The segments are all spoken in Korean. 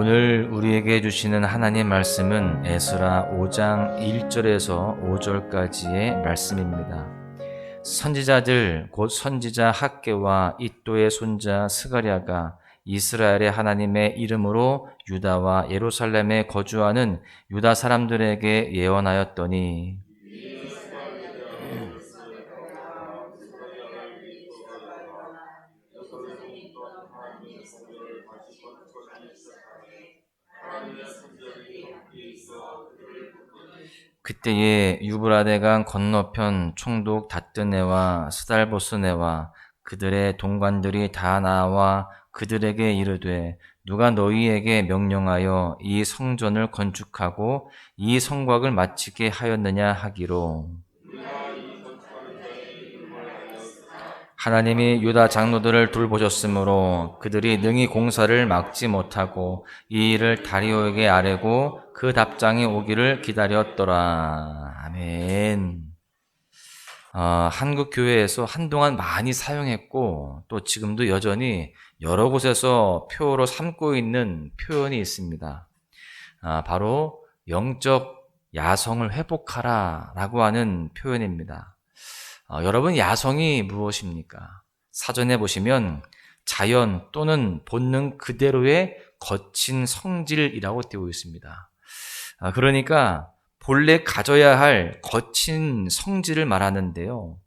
오늘 우리에게 주시는 하나님 말씀은 에스라 5장 1절에서 5절까지의 말씀입니다. 선지자들 곧 선지자 학계와 이또의 손자 스가랴가 이스라엘의 하나님의 이름으로 유다와 예루살렘에 거주하는 유다 사람들에게 예언하였더니 그때에 유브라데강 건너편 총독 다뜨네와 스달보스네와 그들의 동관들이 다 나와 그들에게 이르되 누가 너희에게 명령하여 이 성전을 건축하고 이 성곽을 마치게 하였느냐 하기로 하나님이 유다 장로들을 돌보셨으므로 그들이 능히 공사를 막지 못하고 이 일을 다리오에게 아뢰고 그 답장이 오기를 기다렸더라. 아멘. 어, 한국 교회에서 한동안 많이 사용했고 또 지금도 여전히 여러 곳에서 표어로 삼고 있는 표현이 있습니다. 아, 바로 영적 야성을 회복하라라고 하는 표현입니다. 어, 여러분 야성이 무엇입니까? 사전에 보시면 자연 또는 본능 그대로의 거친 성질이라고 되어 있습니다. 아, 그러니까 본래 가져야 할 거친 성질을 말하는데요.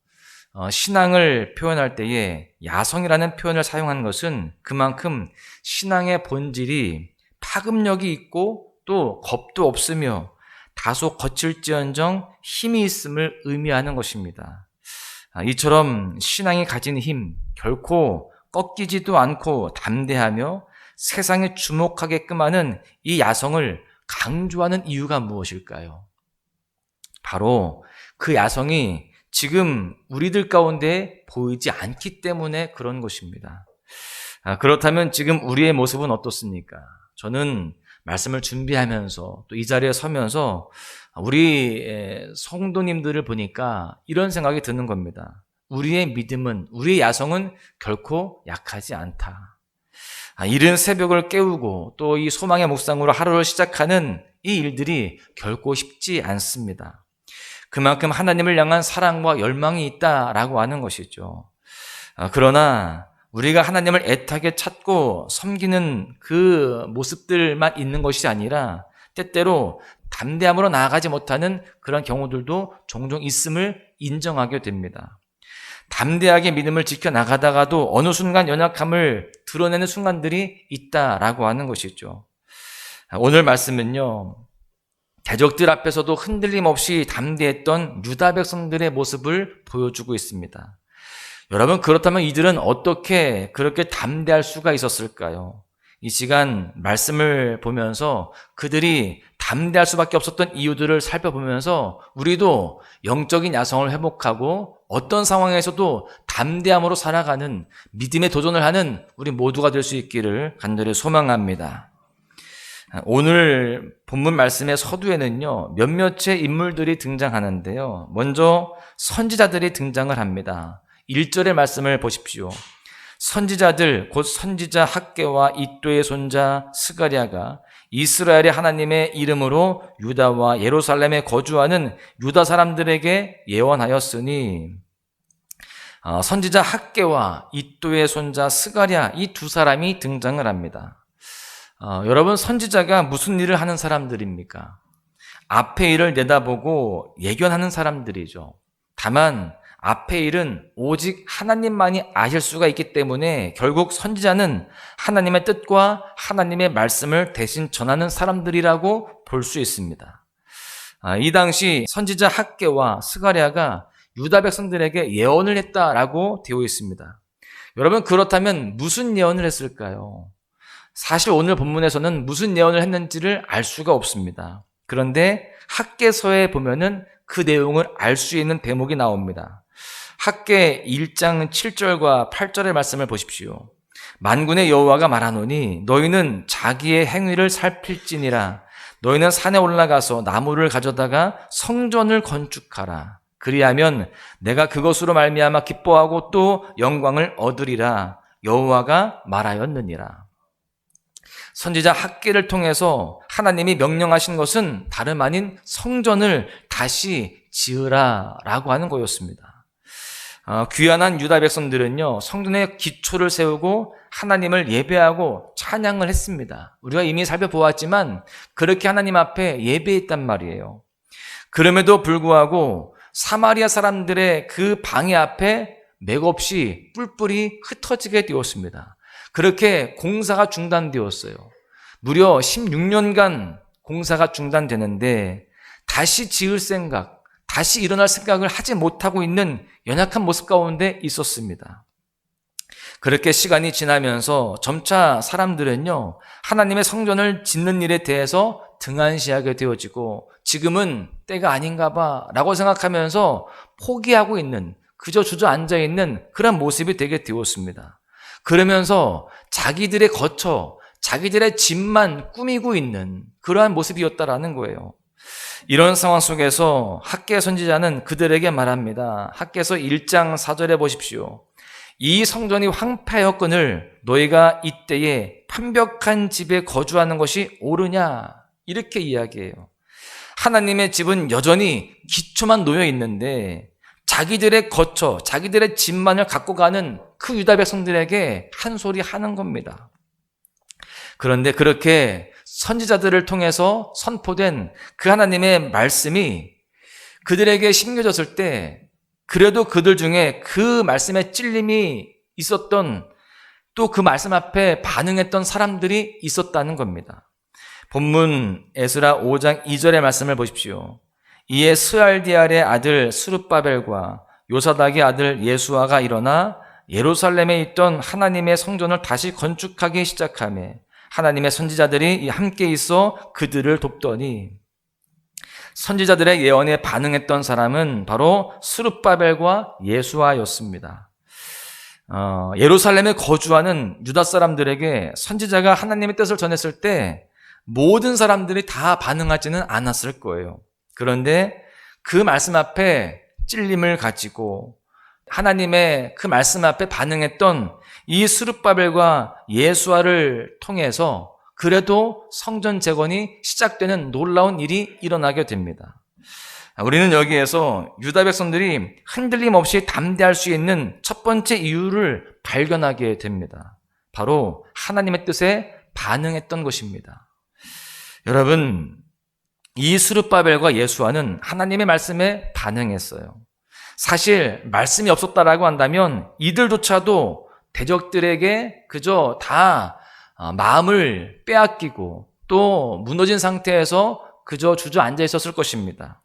어, 신앙을 표현할 때에 야성이라는 표현을 사용한 것은 그만큼 신앙의 본질이 파급력이 있고 또 겁도 없으며 다소 거칠지언정 힘이 있음을 의미하는 것입니다. 아, 이처럼 신앙이 가진 힘, 결코 꺾이지도 않고 담대하며 세상에 주목하게끔 하는 이 야성을 강조하는 이유가 무엇일까요? 바로 그 야성이 지금 우리들 가운데 보이지 않기 때문에 그런 것입니다. 아, 그렇다면 지금 우리의 모습은 어떻습니까? 저는 말씀을 준비하면서 또 이 자리에 서면서 우리 성도님들을 보니까 이런 생각이 드는 겁니다. 우리의 믿음은, 우리의 야성은 결코 약하지 않다. 아, 이른 새벽을 깨우고 또 이 소망의 묵상으로 하루를 시작하는 이 일들이 결코 쉽지 않습니다. 그만큼 하나님을 향한 사랑과 열망이 있다라고 하는 것이죠. 아, 그러나 우리가 하나님을 애타게 찾고 섬기는 그 모습들만 있는 것이 아니라 때때로 담대함으로 나아가지 못하는 그런 경우들도 종종 있음을 인정하게 됩니다. 담대하게 믿음을 지켜 나가다가도 어느 순간 연약함을 드러내는 순간들이 있다라고 하는 것이죠. 오늘 말씀은요, 대적들 앞에서도 흔들림 없이 담대했던 유다 백성들의 모습을 보여주고 있습니다. 여러분, 그렇다면 이들은 어떻게 그렇게 담대할 수가 있었을까요? 이 시간 말씀을 보면서 그들이 담대할 수밖에 없었던 이유들을 살펴보면서 우리도 영적인 야성을 회복하고 어떤 상황에서도 담대함으로 살아가는 믿음의 도전을 하는 우리 모두가 될 수 있기를 간절히 소망합니다. 오늘 본문 말씀의 서두에는요, 몇몇의 인물들이 등장하는데요. 먼저 선지자들이 등장을 합니다. 1절의 말씀을 보십시오. 선지자들 곧 선지자 학계와 이또의 손자 스가랴가 이스라엘의 하나님의 이름으로 유다와 예루살렘에 거주하는 유다 사람들에게 예언하였으니 어, 선지자 학계와 이또의 손자 스가랴 이 두 사람이 등장을 합니다. 어, 여러분 선지자가 무슨 일을 하는 사람들입니까? 앞의 일을 내다보고 예견하는 사람들이죠. 다만 앞의 일은 오직 하나님만이 아실 수가 있기 때문에 결국 선지자는 하나님의 뜻과 하나님의 말씀을 대신 전하는 사람들이라고 볼 수 있습니다. 아, 이 당시 선지자 학계와 스가랴가 유다 백성들에게 예언을 했다라고 되어 있습니다. 여러분 그렇다면 무슨 예언을 했을까요? 사실 오늘 본문에서는 무슨 예언을 했는지를 알 수가 없습니다. 그런데 학계서에 보면은 그 내용을 알 수 있는 대목이 나옵니다. 학계 1장 7절과 8절의 말씀을 보십시오. 만군의 여호와가 말하노니 너희는 자기의 행위를 살필지니라 너희는 산에 올라가서 나무를 가져다가 성전을 건축하라 그리하면 내가 그것으로 말미암아 기뻐하고 또 영광을 얻으리라 여호와가 말하였느니라 선지자 학계를 통해서 하나님이 명령하신 것은 다름 아닌 성전을 다시 지으라 라고 하는 거였습니다. 어, 귀환한 유다 백성들은요 성전의 기초를 세우고 하나님을 예배하고 찬양을 했습니다. 우리가 이미 살펴보았지만 그렇게 하나님 앞에 예배했단 말이에요. 그럼에도 불구하고 사마리아 사람들의 그 방해 앞에 맥없이 뿔뿔이 흩어지게 되었습니다. 그렇게 공사가 중단되었어요. 무려 16년간 공사가 중단되는데 다시 지을 생각, 다시 일어날 생각을 하지 못하고 있는 연약한 모습 가운데 있었습니다. 그렇게 시간이 지나면서 점차 사람들은요, 하나님의 성전을 짓는 일에 대해서 등한시하게 되어지고, 지금은 때가 아닌가 봐, 라고 생각하면서 포기하고 있는, 그저 주저앉아 있는 그런 모습이 되게 되었습니다. 그러면서 자기들의 거처, 자기들의 집만 꾸미고 있는 그러한 모습이었다라는 거예요. 이런 상황 속에서 학계 선지자는 그들에게 말합니다. 학계서 1장 4절에 보십시오. 이 성전이 황폐하였거늘 너희가 이때에 판벽한 집에 거주하는 것이 옳으냐? 이렇게 이야기해요. 하나님의 집은 여전히 기초만 놓여 있는데 자기들의 거처, 자기들의 집만을 갖고 가는 그 유다 백성들에게 한 소리 하는 겁니다. 그런데 그렇게 선지자들을 통해서 선포된 그 하나님의 말씀이 그들에게 심겨졌을 때 그래도 그들 중에 그 말씀에 찔림이 있었던 또 그 말씀 앞에 반응했던 사람들이 있었다는 겁니다. 본문 에스라 5장 2절의 말씀을 보십시오. 이에 스알디알의 아들 스룹바벨과 요사닥의 아들 예수아가 일어나 예루살렘에 있던 하나님의 성전을 다시 건축하기 시작하며 하나님의 선지자들이 함께 있어 그들을 돕더니 선지자들의 예언에 반응했던 사람은 바로 스룹바벨과 예수아였습니다. 어, 예루살렘에 거주하는 유다 사람들에게 선지자가 하나님의 뜻을 전했을 때 모든 사람들이 다 반응하지는 않았을 거예요. 그런데 그 말씀 앞에 찔림을 가지고 하나님의 그 말씀 앞에 반응했던 이 스룹바벨과 예수아를 통해서 그래도 성전 재건이 시작되는 놀라운 일이 일어나게 됩니다. 우리는 여기에서 유다 백성들이 흔들림 없이 담대할 수 있는 첫 번째 이유를 발견하게 됩니다. 바로 하나님의 뜻에 반응했던 것입니다. 여러분, 이 스룹바벨과 예수와는 하나님의 말씀에 반응했어요. 사실 말씀이 없었다라고 한다면 이들조차도 대적들에게 그저 다 어, 마음을 빼앗기고 또 무너진 상태에서 그저 주저앉아 있었을 것입니다.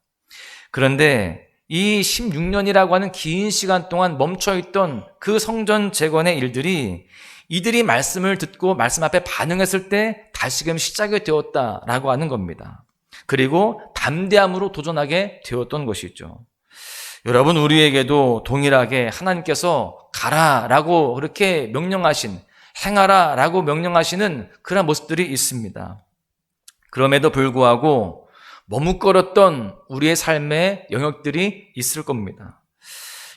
그런데 이 16년이라고 하는 긴 시간 동안 멈춰 있던 그 성전 재건의 일들이 이들이 말씀을 듣고 말씀 앞에 반응했을 때 다시금 시작이 되었다라고 하는 겁니다. 그리고 담대함으로 도전하게 되었던 것이죠. 여러분, 우리에게도 동일하게 하나님께서 가라 라고 그렇게 명령하신, 행하라 라고 명령하시는 그런 모습들이 있습니다. 그럼에도 불구하고 머뭇거렸던 우리의 삶의 영역들이 있을 겁니다.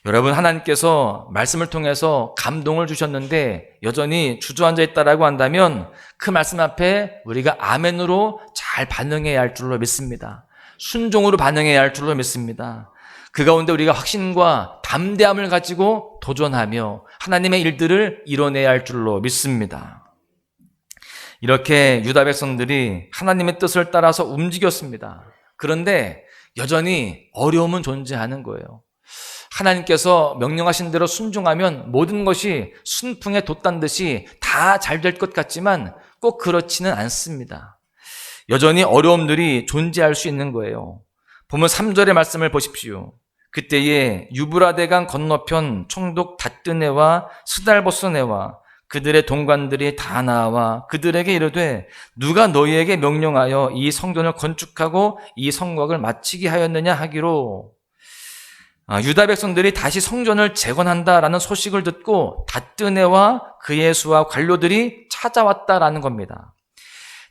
여러분, 하나님께서 말씀을 통해서 감동을 주셨는데 여전히 주저앉아 있다라고 한다면 그 말씀 앞에 우리가 아멘으로 잘 반응해야 할 줄로 믿습니다. 순종으로 반응해야 할 줄로 믿습니다. 그 가운데 우리가 확신과 담대함을 가지고 도전하며 하나님의 일들을 이뤄내야 할 줄로 믿습니다. 이렇게 유다 백성들이 하나님의 뜻을 따라서 움직였습니다. 그런데 여전히 어려움은 존재하는 거예요. 하나님께서 명령하신 대로 순종하면 모든 것이 순풍에 돛단 듯이 다 잘 될 것 같지만 꼭 그렇지는 않습니다. 여전히 어려움들이 존재할 수 있는 거예요. 보면 3절의 말씀을 보십시오. 그때에 유브라데강 건너편 총독 다뜨네와 스달보스네와 그들의 동관들이 다 나와 그들에게 이르되 누가 너희에게 명령하여 이 성전을 건축하고 이 성곽을 마치게 하였느냐 하기로 아, 유다 백성들이 다시 성전을 재건한다라는 소식을 듣고 다뜨네와 그의 수와 관료들이 찾아왔다라는 겁니다.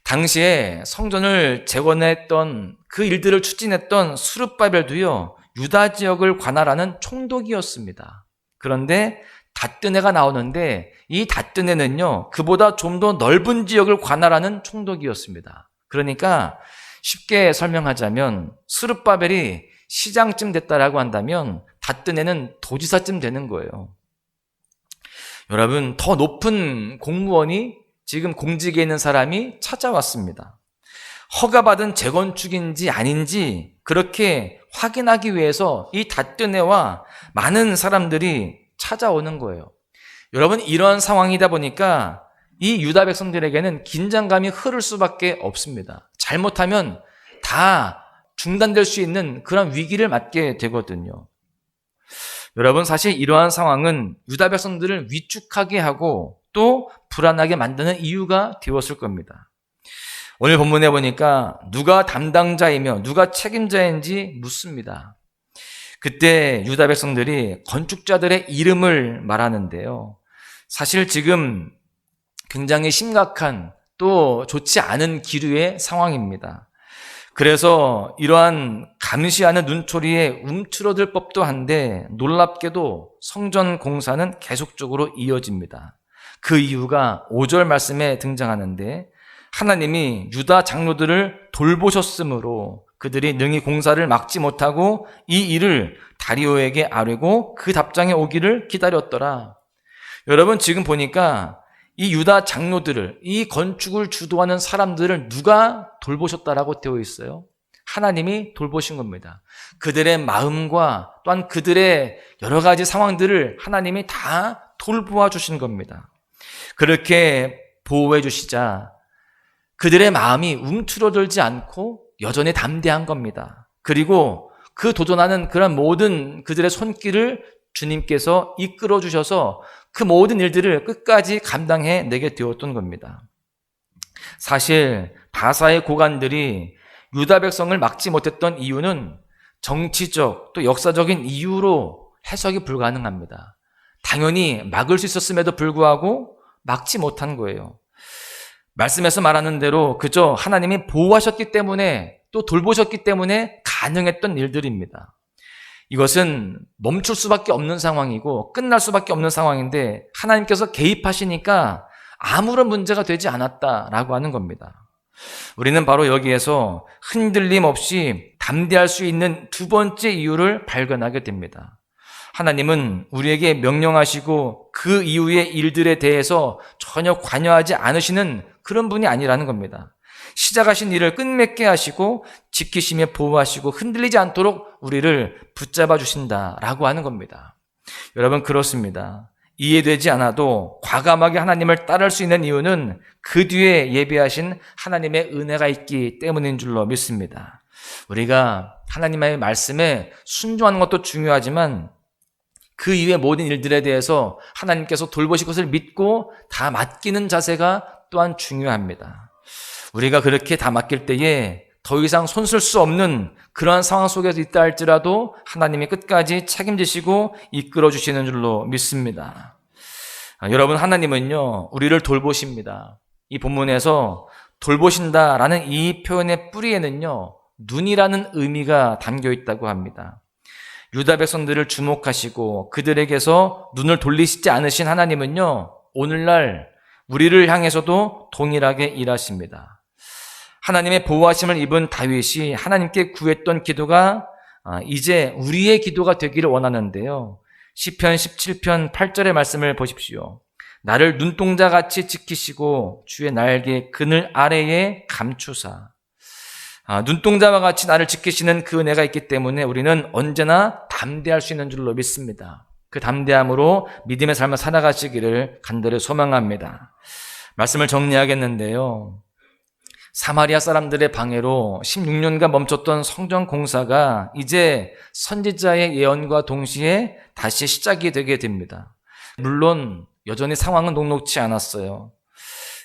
당시에 성전을 재건했던 그 일들을 추진했던 수르바벨도요 유다 지역을 관할하는 총독이었습니다. 그런데 다뜨네가 나오는데 이 다뜨네는요, 그보다 좀 더 넓은 지역을 관할하는 총독이었습니다. 그러니까 쉽게 설명하자면 스룹바벨이 시장쯤 됐다라고 한다면 다뜨네는 도지사쯤 되는 거예요. 여러분, 더 높은 공무원이 지금 공직에 있는 사람이 찾아왔습니다. 허가받은 재건축인지 아닌지 그렇게 확인하기 위해서 이 다뜨네와 많은 사람들이 찾아오는 거예요. 여러분, 이런 상황이다 보니까 이 유다 백성들에게는 긴장감이 흐를 수밖에 없습니다. 잘못하면 다 중단될 수 있는 그런 위기를 맞게 되거든요. 여러분, 사실 이러한 상황은 유다 백성들을 위축하게 하고 또 불안하게 만드는 이유가 되었을 겁니다. 오늘 본문에 보니까 누가 담당자이며 누가 책임자인지 묻습니다. 그때 유다 백성들이 건축자들의 이름을 말하는데요. 사실 지금 굉장히 심각한 또 좋지 않은 기류의 상황입니다. 그래서 이러한 감시하는 눈초리에 움츠러들 법도 한데 놀랍게도 성전 공사는 계속적으로 이어집니다. 그 이유가 5절 말씀에 등장하는데 하나님이 유다 장로들을 돌보셨으므로 그들이 능히 공사를 막지 못하고 이 일을 다리오에게 아뢰고 그 답장에 오기를 기다렸더라. 여러분 지금 보니까 이 유다 장로들을 이 건축을 주도하는 사람들을 누가 돌보셨다라고 되어 있어요? 하나님이 돌보신 겁니다. 그들의 마음과 또한 그들의 여러 가지 상황들을 하나님이 다 돌보아 주신 겁니다. 그렇게 보호해 주시자 그들의 마음이 움츠러들지 않고 여전히 담대한 겁니다. 그리고 그 도전하는 그런 모든 그들의 손길을 주님께서 이끌어 주셔서 그 모든 일들을 끝까지 감당해 내게 되었던 겁니다. 사실 바사의 고관들이 유다 백성을 막지 못했던 이유는 정치적 또 역사적인 이유로 해석이 불가능합니다. 당연히 막을 수 있었음에도 불구하고 막지 못한 거예요. 말씀에서 말하는 대로 그저 하나님이 보호하셨기 때문에 또 돌보셨기 때문에 가능했던 일들입니다. 이것은 멈출 수밖에 없는 상황이고 끝날 수밖에 없는 상황인데 하나님께서 개입하시니까 아무런 문제가 되지 않았다라고 하는 겁니다. 우리는 바로 여기에서 흔들림 없이 담대할 수 있는 두 번째 이유를 발견하게 됩니다. 하나님은 우리에게 명령하시고 그 이후의 일들에 대해서 전혀 관여하지 않으시는 그런 분이 아니라는 겁니다. 시작하신 일을 끝맺게 하시고 지키시며 보호하시고 흔들리지 않도록 우리를 붙잡아 주신다라고 하는 겁니다. 여러분 그렇습니다. 이해되지 않아도 과감하게 하나님을 따를 수 있는 이유는 그 뒤에 예비하신 하나님의 은혜가 있기 때문인 줄로 믿습니다. 우리가 하나님의 말씀에 순종하는 것도 중요하지만 그 이후의 모든 일들에 대해서 하나님께서 돌보실 것을 믿고 다 맡기는 자세가 또한 중요합니다. 우리가 그렇게 다 맡길 때에 더 이상 손쓸 수 없는 그러한 상황 속에서 있다 할지라도 하나님이 끝까지 책임지시고 이끌어 주시는 줄로 믿습니다. 아, 여러분, 하나님은요, 우리를 돌보십니다. 이 본문에서 돌보신다라는 이 표현의 뿌리에는요, 눈이라는 의미가 담겨 있다고 합니다. 유다 백성들을 주목하시고 그들에게서 눈을 돌리시지 않으신 하나님은요, 오늘날 우리를 향해서도 동일하게 일하십니다. 하나님의 보호하심을 입은 다윗이 하나님께 구했던 기도가 아, 이제 우리의 기도가 되기를 원하는데요. 시편 17편 8절의 말씀을 보십시오. 나를 눈동자 같이 지키시고 주의 날개 그늘 아래에 감추사. 아, 눈동자와 같이 나를 지키시는 그 은혜가 있기 때문에 우리는 언제나 담대할 수 있는 줄로 믿습니다. 그 담대함으로 믿음의 삶을 살아가시기를 간절히 소망합니다. 말씀을 정리하겠는데요. 사마리아 사람들의 방해로 16년간 멈췄던 성전 공사가 이제 선지자의 예언과 동시에 다시 시작이 되게 됩니다. 물론 여전히 상황은 녹록치 않았어요.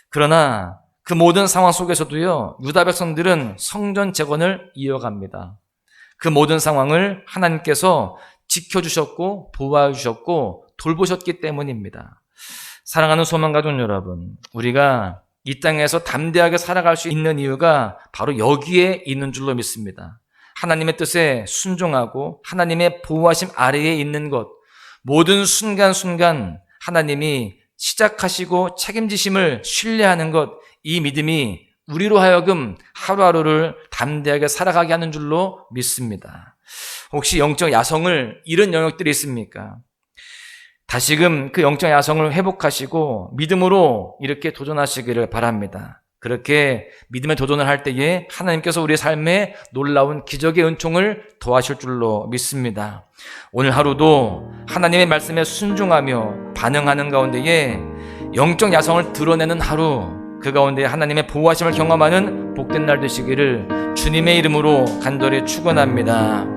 그러나 그 모든 상황 속에서도요, 유다 백성들은 성전 재건을 이어갑니다. 그 모든 상황을 하나님께서 지켜주셨고, 보호해주셨고, 돌보셨기 때문입니다. 사랑하는 소망 가족 여러분, 우리가 이 땅에서 담대하게 살아갈 수 있는 이유가 바로 여기에 있는 줄로 믿습니다. 하나님의 뜻에 순종하고 하나님의 보호하심 아래에 있는 것, 모든 순간순간 하나님이 시작하시고 책임지심을 신뢰하는 것, 이 믿음이 우리로 하여금 하루하루를 담대하게 살아가게 하는 줄로 믿습니다. 혹시 영적 야성을 잃은 영역들이 있습니까? 다시금 그 영적 야성을 회복하시고 믿음으로 이렇게 도전하시기를 바랍니다. 그렇게 믿음의 도전을 할 때에 하나님께서 우리의 삶에 놀라운 기적의 은총을 더하실 줄로 믿습니다. 오늘 하루도 하나님의 말씀에 순종하며 반응하는 가운데에 영적 야성을 드러내는 하루, 그 가운데 하나님의 보호하심을 경험하는 복된 날 되시기를 주님의 이름으로 간절히 축원합니다.